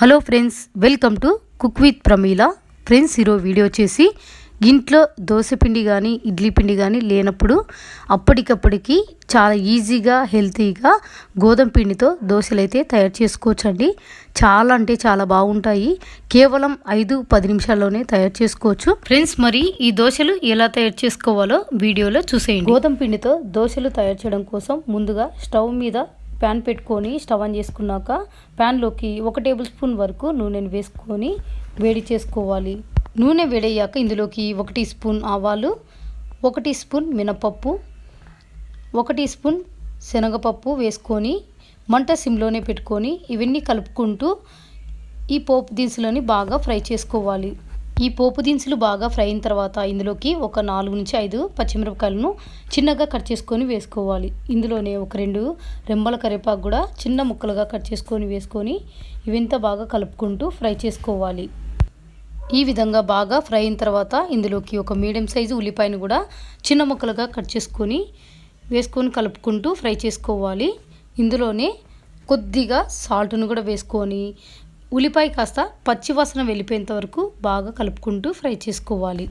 Hello friends welcome to cook with Pramila. Friends ఈరోజు video చేసి ఇంట్లో దోశ పిండి కానీ ఇడ్లీ పిండి కానీ లేనప్పుడు అప్పటికప్పటికి చాలా ఈజీగా హెల్తీగా గోధుమ పిండితో దోశలు అయితే తయారు చేసుకోవచ్చండి. చాలా అంటే చాలా బాగుంటాయి. కేవలం ఐదు పది నిమిషాల్లోనే తయారు చేసుకోవచ్చు. ఫ్రెండ్స్ మరి ఈ దోశలు ఎలా తయారు చేసుకోవాలో వీడియోలో చూసేయండి. గోధుమ పిండితో దోశలు తయారు చేయడం కోసం ముందుగా స్టవ్ మీద ప్యాన్ పెట్టుకొని స్టవ్ ఆన్ చేసుకున్నాక ప్యాన్లోకి ఒక టేబుల్ స్పూన్ వరకు నూనెను వేసుకొని వేడి చేసుకోవాలి. నూనె వేడయ్యాక ఇందులోకి ఒక టీ స్పూన్ ఆవాలు ఒక టీ స్పూన్ మినపప్పు ఒక టీ స్పూన్ శనగపప్పు వేసుకొని మంట సిమ్లోనే పెట్టుకొని ఇవన్నీ కలుపుకుంటూ ఈ పోపు దినుసులని బాగా ఫ్రై చేసుకోవాలి. ఈ పోపు దినుసులు బాగా ఫ్రై అయిన తర్వాత ఇందులోకి ఒక నాలుగు నుంచి ఐదు పచ్చిమిరపకాయలను చిన్నగా కట్ చేసుకొని వేసుకోవాలి. ఇందులోనే ఒక రెండు రెంబల కరివేపాకు కూడా చిన్న ముక్కలుగా కట్ చేసుకొని వేసుకొని ఇవంతా బాగా కలుపుకుంటూ ఫ్రై చేసుకోవాలి. ఈ విధంగా బాగా ఫ్రై అయిన తర్వాత ఇందులోకి ఒక మీడియం సైజు ఉల్లిపాయను కూడా చిన్న ముక్కలుగా కట్ చేసుకొని వేసుకొని కలుపుకుంటూ ఫ్రై చేసుకోవాలి. ఇందులోనే కొద్దిగా సాల్ట్ను కూడా వేసుకొని ఉల్లిపాయ కాస్త పచ్చివాసన వెళ్ళిపోయేంత వరకు బాగా కలుపుకుంటూ ఫ్రై చేసుకోవాలి.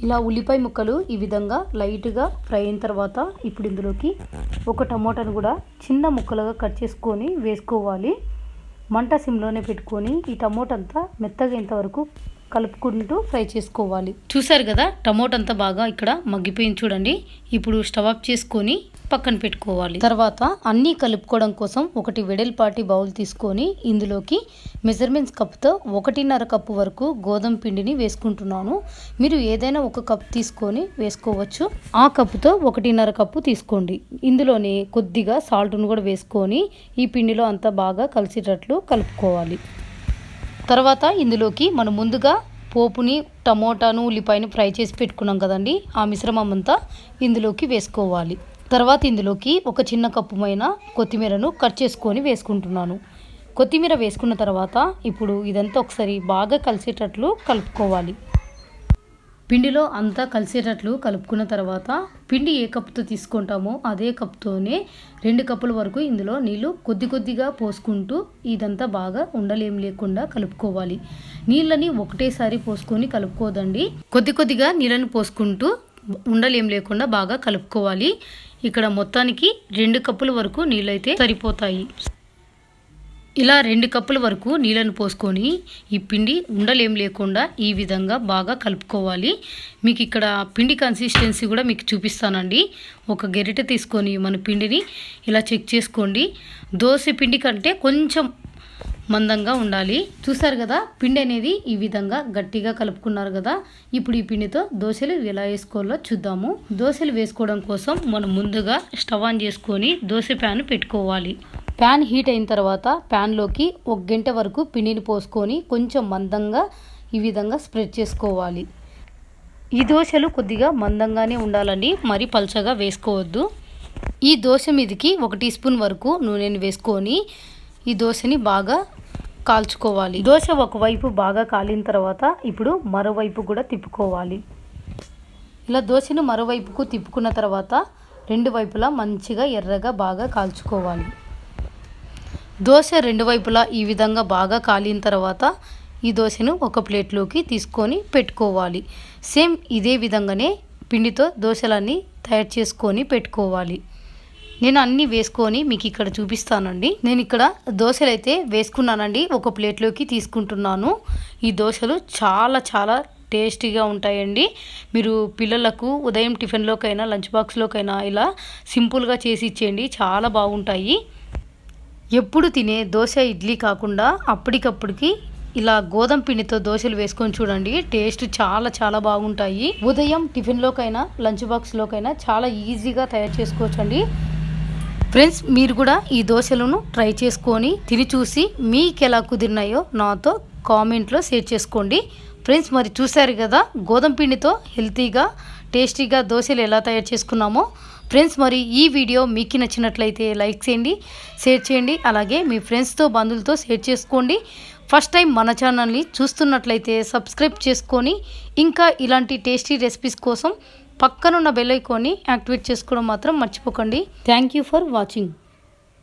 ఇలా ఉల్లిపాయ ముక్కలు ఈ విధంగా లైట్గా ఫ్రై అయిన తర్వాత ఇప్పుడు ఇందులోకి ఒక టమోటాను కూడా చిన్న ముక్కలుగా కట్ చేసుకొని వేసుకోవాలి. మంట సిమ్లోనే పెట్టుకొని ఈ టమోటా అంతా మెత్తగా వరకు కలుపుకుంటూ ఫ్రై చేసుకోవాలి. చూసారు కదా టమోటా అంతా బాగా ఇక్కడ మగ్గిపోయింది చూడండి. ఇప్పుడు స్టవ్ ఆఫ్ చేసుకొని పక్కన పెట్టుకోవాలి. తర్వాత అన్నీ కలుపుకోవడం కోసం ఒకటి వెడల్పాటి బౌల్ తీసుకొని ఇందులోకి మెజర్మెంట్స్ కప్తో ఒకటిన్నర కప్పు వరకు గోధుమ పిండిని వేసుకుంటున్నాను. మీరు ఏదైనా ఒక కప్ తీసుకొని వేసుకోవచ్చు. ఆ కప్పుతో ఒకటిన్నర కప్పు తీసుకోండి. ఇందులోనే కొద్దిగా సాల్ట్ను కూడా వేసుకొని ఈ పిండిలో అంతా బాగా కలిసేటట్లు కలుపుకోవాలి. తర్వాత ఇందులోకి మనం ముందుగా పోపుని టమోటాను ఉల్లిపాయను ఫ్రై చేసి పెట్టుకున్నాం కదండి. ఆ మిశ్రమం అంతా ఇందులోకి వేసుకోవాలి. తర్వాత ఇందులోకి ఒక చిన్న కప్పుమైన కొత్తిమీరను కట్ చేసుకొని వేసుకుంటున్నాను. కొత్తిమీర వేసుకున్న తర్వాత ఇప్పుడు ఇదంతా ఒకసారి బాగా కలిసేటట్లు కలుపుకోవాలి. పిండిలో అంతా కలిసేటట్లు కలుపుకున్న తర్వాత పిండి ఏ కప్పుతో తీసుకుంటామో అదే కప్తోనే రెండు కప్పుల వరకు ఇందులో నీళ్ళు కొద్ది కొద్దిగా పోసుకుంటూ ఇదంతా బాగా ఉండలేం లేకుండా కలుపుకోవాలి. నీళ్ళని ఒకటేసారి పోసుకొని కలుపుకోదండి. కొద్ది కొద్దిగా నీళ్ళని పోసుకుంటూ ఉండలేం లేకుండా బాగా కలుపుకోవాలి. ఇక్కడ మొత్తానికి రెండు కప్పుల వరకు నీళ్ళైతే సరిపోతాయి. ఇలా రెండు కప్పుల వరకు నీళ్ళను పోసుకొని ఈ పిండి ఉండలేం లేకుండా ఈ విధంగా బాగా కలుపుకోవాలి. మీకు ఇక్కడ పిండి కన్సిస్టెన్సీ కూడా మీకు చూపిస్తానండి. ఒక గెరిట తీసుకొని మన పిండిని ఇలా చెక్ చేసుకోండి. దోశ పిండి కంటే కొంచెం మందంగా ఉండాలి. చూసారు కదా పిండి అనేది ఈ విధంగా గట్టిగా కలుపుకున్నారు కదా. ఇప్పుడు ఈ పిండితో దోశలు ఎలా వేసుకోవాలో చూద్దాము. దోశలు వేసుకోవడం కోసం మనం ముందుగా స్టవ్ ఆన్ చేసుకొని దోశ ప్యాన్ పెట్టుకోవాలి. ప్యాన్ హీట్ అయిన తర్వాత ప్యాన్లోకి ఒక గంట వరకు పిండిని పోసుకొని కొంచెం మందంగా ఈ విధంగా స్ప్రెడ్ చేసుకోవాలి. ఈ దోశలు కొద్దిగా మందంగానే ఉండాలండి మరి పల్చగా వేసుకోవద్దు. ఈ దోశ మీదకి ఒక టీ స్పూన్ వరకు నూనెని వేసుకొని ఈ దోశని బాగా కాల్చుకోవాలి. దోశ ఒకవైపు బాగా కాలిన తర్వాత ఇప్పుడు మరోవైపు కూడా తిప్పుకోవాలి. ఇలా దోశను మరోవైపుకు తిప్పుకున్న తర్వాత రెండు వైపులా మంచిగా ఎర్రగా బాగా కాల్చుకోవాలి. దోశ రెండు వైపులా ఈ విధంగా బాగా కాలిన తర్వాత ఈ దోశను ఒక ప్లేట్లోకి తీసుకొని పెట్టుకోవాలి. సేమ్ ఇదే విధంగానే పిండితో దోశలన్నీ తయారు చేసుకొని పెట్టుకోవాలి. నేను అన్నీ వేసుకొని మీకు ఇక్కడ చూపిస్తానండి. నేను ఇక్కడ దోశలు అయితే వేసుకున్నానండి. ఒక ప్లేట్లోకి తీసుకుంటున్నాను. ఈ దోశలు చాలా చాలా టేస్టీగా ఉంటాయండి. మీరు పిల్లలకు ఉదయం టిఫిన్లోకైనా లంచ్ బాక్స్లోకైనా ఇలా సింపుల్గా చేసి ఇచ్చేయండి. చాలా బాగుంటాయి. ఎప్పుడు తినే దోశ ఇడ్లీ కాకుండా అప్పటికప్పటికి ఇలా గోధుమ పిండితో దోశలు వేసుకొని చూడండి. టేస్ట్ చాలా చాలా బాగుంటాయి. ఉదయం టిఫిన్లోకైనా లంచ్ బాక్స్లోకైనా చాలా ఈజీగా తయారు చేసుకోవచ్చండి. ఫ్రెండ్స్ మీరు కూడా ఈ దోశలను ట్రై చేసుకొని తిని చూసి మీకు ఎలా కుదిరినాయో నాతో కామెంట్లో షేర్ చేసుకోండి. ఫ్రెండ్స్ మరి చూశారు కదా గోధుమ పిండితో హెల్తీగా టేస్టీగా దోశలు ఎలా తయారు చేసుకున్నామో? ఫ్రెండ్స్ మరి ఈ వీడియో మీకు నచ్చినట్లయితే లైక్ చేయండి షేర్ చేయండి అలాగే మీ ఫ్రెండ్స్తో బంధువులతో షేర్ చేసుకోండి. ఫస్ట్ టైం మన ఛానల్ని చూస్తున్నట్లయితే సబ్స్క్రైబ్ చేసుకొని ఇంకా ఇలాంటి టేస్టీ రెసిపీస్ కోసం పక్కనున్న బెల్ ఐకాన్ని యాక్టివేట్ చేసుకోవడం మాత్రం మర్చిపోకండి. Thank you for watching.